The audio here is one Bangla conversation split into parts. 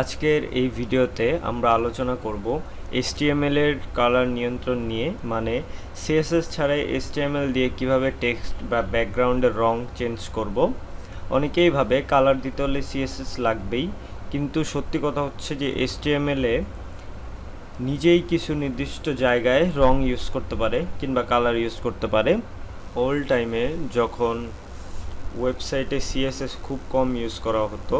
আজকের এই ভিডিওতে আমরা আলোচনা করব HTML এর কালার নিয়ন্ত্রণ নিয়ে মানে সিএসএস ছাড়াই HTML দিয়ে কীভাবে টেক্সট বা ব্যাকগ্রাউন্ডের রং চেঞ্জ করব। অনেকেই ভাবে কালার দিতে হলে সিএসএস লাগবেই, কিন্তু সত্যি কথা হচ্ছে যে HTML এ নিজেই কিছু নির্দিষ্ট জায়গায় রং ইউজ করতে পারে কিংবা কালার ইউজ করতে পারে। ওল্ড টাইমে যখন ওয়েবসাইটে সিএসএস খুব কম ইউজ করা হতো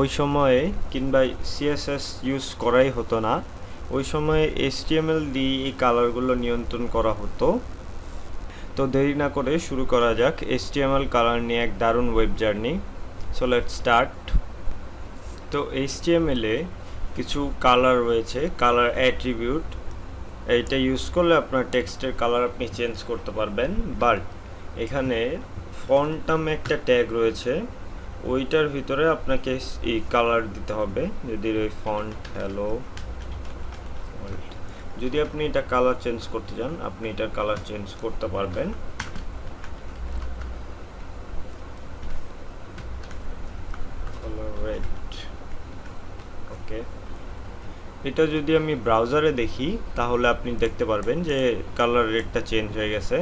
ওই সময়ে কিংবা সিএসএস ইউজ করাই হতো না। ওই সময়ে এইচটিএমএল দিয়ে এই কালারগুলো নিয়ন্ত্রণ করা হতো। তো দেরি না করে শুরু করা যাক এইচটিএমএল কালার নিয়ে এক দারুণ web journey so let start তো এইচটিএমএলে কিছু কালার রয়েছে কালার অ্যাট্রিবিউট এইটা ইউজ করলে আপনার টেক্সটের কালার আপনি চেঞ্জ করতে পারবেন। বাট এখানে ফন্ট নামে একটা ট্যাগ রয়েছে। ওইটার ভিতরে আপনাকে এই কালার দিতে হবে। যদি ওই ফন্ট হ্যালো যদি আপনি এটা কালার চেঞ্জ করতে চান, আপনি এটার কালার চেঞ্জ করতে পারবেন। ওকে এটা যদি আমি ব্রাউজারে দেখি, তাহলে আপনি দেখতে পারবেন যে কালার রেডটা চেঞ্জ হয়ে গেছে।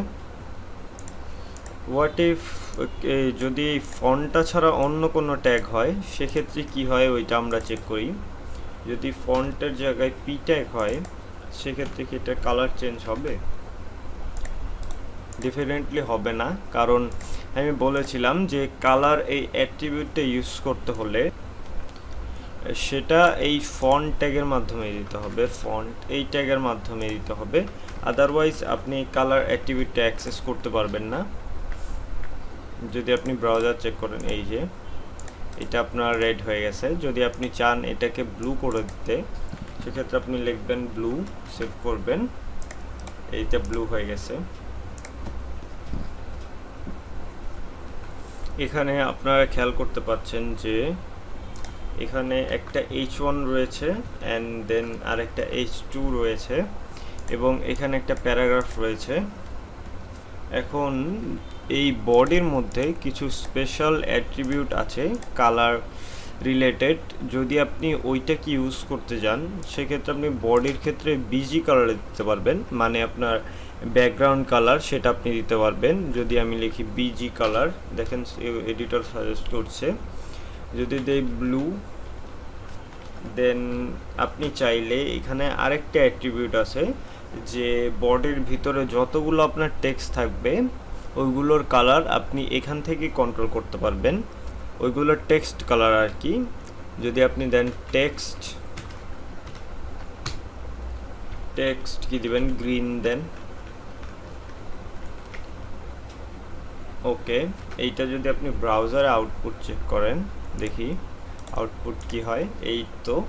হোয়াট ইফ যদি ফন্টটা ছাড়া অন্য কোনো ট্যাগ হয়, সেক্ষেত্রে কি হয় ওইটা আমরা চেক করি। যদি ফন্টের জায়গায় পি ট্যাগ হয়, সেক্ষেত্রে কি এটা কালার চেঞ্জ হবে? ডেফিনেটলি হবে না, কারণ আমি বলেছিলাম যে কালার এই অ্যাট্রিবিউটটা ইউজ করতে হলে সেটা এই ফন্ট ট্যাগের মাধ্যমে দিতে হবে ফন্ট এই ট্যাগের মাধ্যমে দিতে হবে। আদারওয়াইজ আপনি কালার অ্যাক্টিভিটিটা অ্যাক্সেস করতে পারবেন না। যদি আপনি ব্রাউজার চেক করেন, এই যে, এটা আপনার রেড হয়ে গেছে। যদি আপনি চান এটাকে ব্লু করে দিতে, সেক্ষেত্রে আপনি লিখবেন ব্লু সেভ করবেন। এইটা ব্লু হয়ে গেছে। এখানে আপনারা খেয়াল করতে পাচ্ছেন যে, এখানে একটা এইচ ওয়ান রয়েছে অ্যান্ড দেন আরেকটা এইচ টু রয়েছে এবং এখানে একটা প্যারাগ্রাফ রয়েছে। এখন এই বডির মধ্যে কিছু স্পেশাল অ্যাট্রিবিউট আছে কালার রিলেটেড যদি আপনি ওইটাকে ইউজ করতে যান, সেক্ষেত্রে আপনি বডির ক্ষেত্রে বিজি কালার দিতে পারবেন মানে আপনার ব্যাকগ্রাউন্ড কালার সেটা আপনি দিতে পারবেন। যদি আমি লিখি বিজি কালার দেখেন এডিটর সাজেস্ট করছে। যদি দেই ব্লু দেন আপনি চাইলে এখানে আরেকটা অ্যাট্রিবিউট আছে, যে বডির ভিতরে যতগুলো আপনার টেক্সট থাকবে ওইগুলোর কালার আপনি এখান থেকে কন্ট্রোল করতে পারবেন। ওইগুলোর টেক্সট কালার আর কি। যদি আপনি দেন টেক্সট টেক্সট কি দিবেন? গ্রিন দেন। ওকে এইটা যদি আপনি ব্রাউজারে আউটপুট চেক করেন, দেখি আউটপুট কি হয়। এই তো।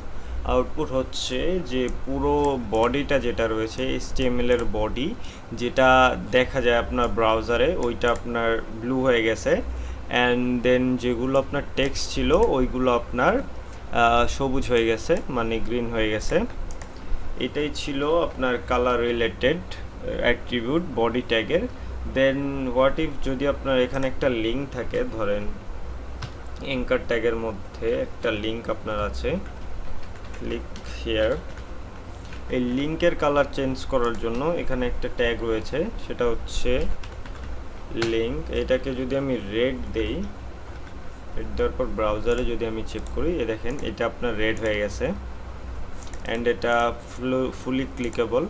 আউটপুট হচ্ছে যে পুরো বডিটা যেটা রয়েছে এর বডি যেটা দেখা যায় আপনার ব্রাউজারে ওইটা আপনার ব্লু হয়ে গেছে। অ্যান্ড দেন যেগুলো আপনার টেক্সট ছিল, ওইগুলো আপনার সবুজ হয়ে গেছে মানে গ্রিন হয়ে গেছে। এটাই ছিল আপনার কালার রিলেটেড অ্যাট্রিবিউট বডি ট্যাগের দেন হোয়াট ইফ যদি আপনার এখানে একটা লিঙ্ক থাকে, ধরেন এঙ্কার ট্যাগের মধ্যে একটা লিঙ্ক আপনার আছে। ক্লিক হেয়ার এই লিঙ্কের কালার চেঞ্জ করার জন্য এখানে একটা ট্যাগ রয়েছে, সেটা হচ্ছে লিঙ্ক এটাকে যদি আমি রেড দেই রেড দেওয়ার পর ব্রাউজারে যদি আমি চেক করি, এ দেখেন এটা আপনার রেড হয়ে গেছে। অ্যান্ড এটা ফুলি ক্লিকেবল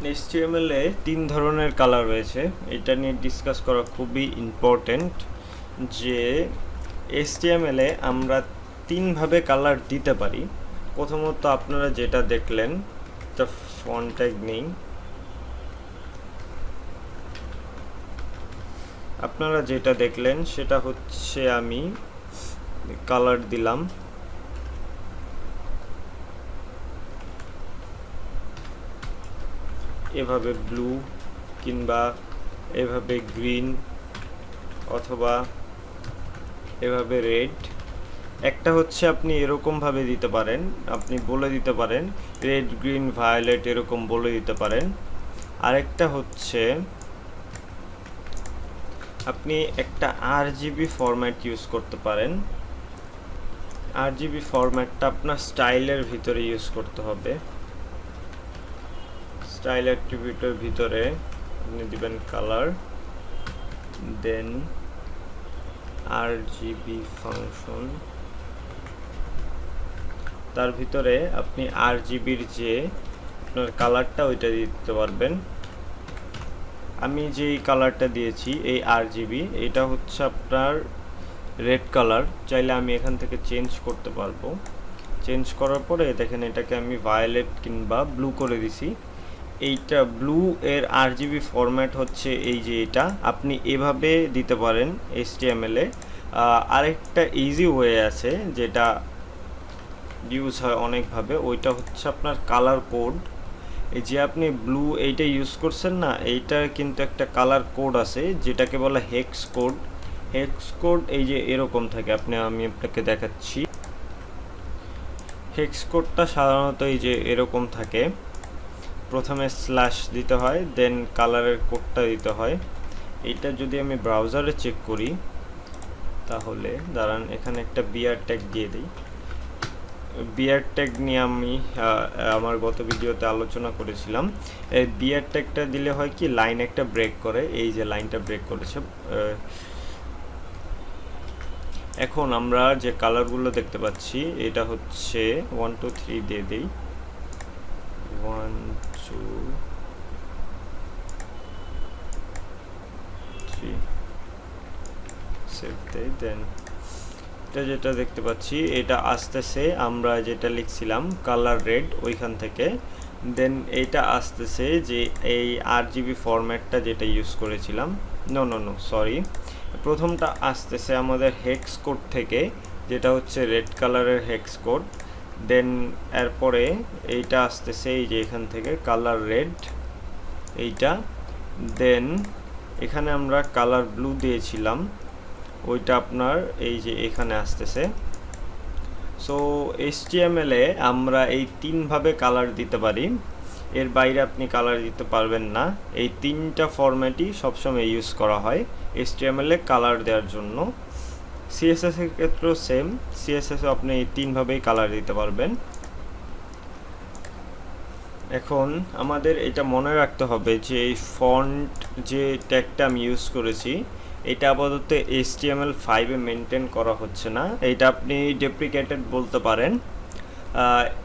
HTML এ তিন ধরনের কালার রয়েছে। এটা নিয়ে ডিসকাস করা খুবই ইম্পর্টেন্ট যে HTML এ আমরা তিনভাবে কালার দিতে পারি। প্রথমত আপনারা যেটা দেখলেন তা ফন্ট ট্যাগ নেই। আপনারা যেটা দেখলেন, সেটা হচ্ছে আমি কালার দিলাম। এভাবে ব্লু কিংবা এভাবে গ্রিন অথবা এভাবে রেড একটা হচ্ছে আপনি এরকমভাবে দিতে পারেন, আপনি বলে দিতে পারেন রেড গ্রিন ভায়োলেট এরকম বলে দিতে পারেন। আরেকটা হচ্ছে আপনি একটা আর জিবি ফরম্যাট ইউজ করতে পারেন। আর জিবি ফরম্যাটটা আপনার স্টাইলের ভিতরে ইউজ করতে হবে। স্টাইল অ্যাট্রিবিউটের ভিতরে আপনি দিবেন colour then R GB function তার ভিতরে আপনি আর জিবির যে আপনার কালারটা ওইটা দিতে পারবেন। আমি যেই কালারটা দিয়েছি, এই আর জিবি এটা হচ্ছে আপনার রেড কালার চাইলে আমি এখান থেকে চেঞ্জ করতে পারব। চেঞ্জ করার পরে দেখেন এটাকে আমি ভায়োলেট কিংবা ব্লু করে দিছি। এইটা ব্লু এর আর জিবি ফরম্যাট হচ্ছে এই যে এটা। আপনি এভাবে দিতে পারেন এস টি এম এলে আরেকটা ইজি ওয়ে আছে যেটা ইউজ হয় অনেকভাবে, ওইটা হচ্ছে আপনার কালার কোড এই যে আপনি ব্লু এইটা ইউজ করছেন না, এইটার কিন্তু একটা কালার কোড আছে, যেটাকে বলা হেক্স কোড হেক্স কোড এই যে এরকম থাকে, আপনি, আমি আপনাকে দেখাচ্ছি। হেক্স কোডটা সাধারণত এই যে এরকম থাকে। প্রথমে স্ল্যাশ দিতে হয় দেন কালারের কোডটা দিতে হয়। এইটা যদি আমি ব্রাউজারে চেক করি, তাহলে দাঁড়ান, এখানে একটা বিয়ার ট্যাগ দিয়ে দিই। বিয়ার ট্যাগ নিয়ে আমি আমার গত ভিডিওতে আলোচনা করেছিলাম। এই বিয়ার ট্যাগটা দিলে হয় কি লাইন একটা ব্রেক করে, এই যে লাইনটা ব্রেক করেছে এখন আমরা যে কালারগুলো দেখতে পাচ্ছি, এটা হচ্ছে ওয়ান টু থ্রি দিয়ে দিই। ওয়ান টু থ্রি সেভ দেই দেন এটা যেটা দেখতে পাচ্ছি, এটা আসতেছে, আমরা যেটা লিখছিলাম কালার রেড ওইখান থেকে। দেন এটা আসতেছে যে এই আর জিবি ফরম্যাটটা যেটা ইউজ করেছিলাম। নো নো নো সরি প্রথমটা আসতেছে আমাদের হেক্স কোড থেকে, যেটা হচ্ছে রেড কালারের হেক্স কোড দেন এরপরে এইটা আসতেছে এই যে এখান থেকে কালার রেড এইটা। দেন এখানে আমরা কালার ব্লু দিয়েছিলাম, ওইটা আপনার এই যে এখানে আসতেছে। সো এসটিএমএলে আমরা এই তিনভাবে কালার দিতে পারি। এর বাইরে আপনি কালার দিতে পারবেন না। এই তিনটা ফরম্যাটই সবসময় ইউজ করা হয় এসটিএমএলে কালার দেওয়ার জন্য। সিএসএস এর ক্ষেত্রেও সেম সিএসএসও আপনি তিনভাবেই কালার দিতে পারবেন। এখন আমাদের এটা মনে রাখতে হবে যে এই ফন্ট যে ট্যাগটা আমি ইউজ করেছি, এটা আপাতত এইচ টি এম এল ফাইভে মেনটেন করা হচ্ছে না। এটা আপনি ডেপ্রিকেটেড বলতে পারেন।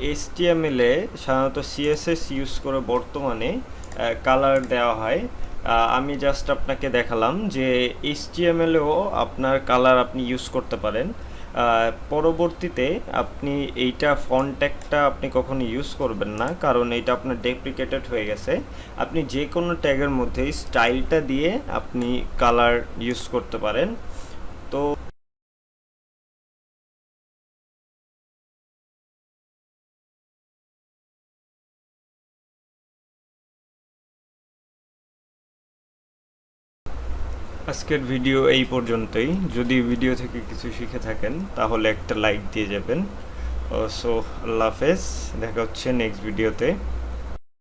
এইচ টি এম এলে সাধারণত সিএসএস ইউজ করে বর্তমানে কালার দেওয়া হয়। আমি জাস্ট আপনাকে দেখালাম যে এইচ টি এম এলেও আপনার কালার আপনি ইউজ করতে পারেন। পরবর্তীতে আপনি এইটা ফন্ট্যাগটা আপনি কখনো ইউজ করবেন না, কারণ এটা আপনার ডেপ্লিকেটেড হয়ে গেছে। আপনি যে কোনো ট্যাগের মধ্যেই স্টাইলটা দিয়ে আপনি কালার ইউজ করতে পারেন। তো আজকের ভিডিও এই পর্যন্তই। যদি ভিডিও থেকে কিছু শিখে থাকেন, তাহলে একটা লাইক দিয়ে যাবেন। সো আল্লাহ হাফেজ। দেখা হচ্ছে নেক্সট ভিডিওতে